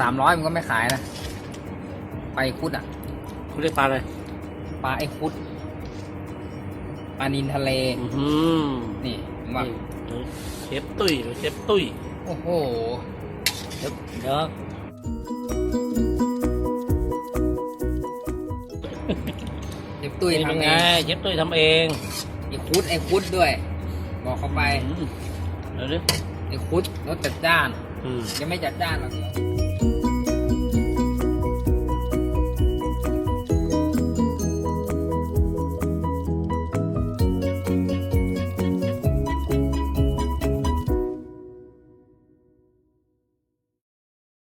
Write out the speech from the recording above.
สามร้อยมันก็ไม่ขายนะปลาไอคุดอะคุณเรียกปลาอะไรปลาไอคุดปลานินทะเลอือหือนี่ผมว่านี่เชฟตุ้ยเชฟตุ้ยโอ้โหเดี๋ยวเดี๋ยวเด็บตุ้ยทำเองเชฟตุ้ยทำเองไอคุดไอคุดด้วย บอกเขาไปอืมเดี๋ยวดิไอคุดรสจัดจ้าน อืม ยังไม่จัดจ้านหรอก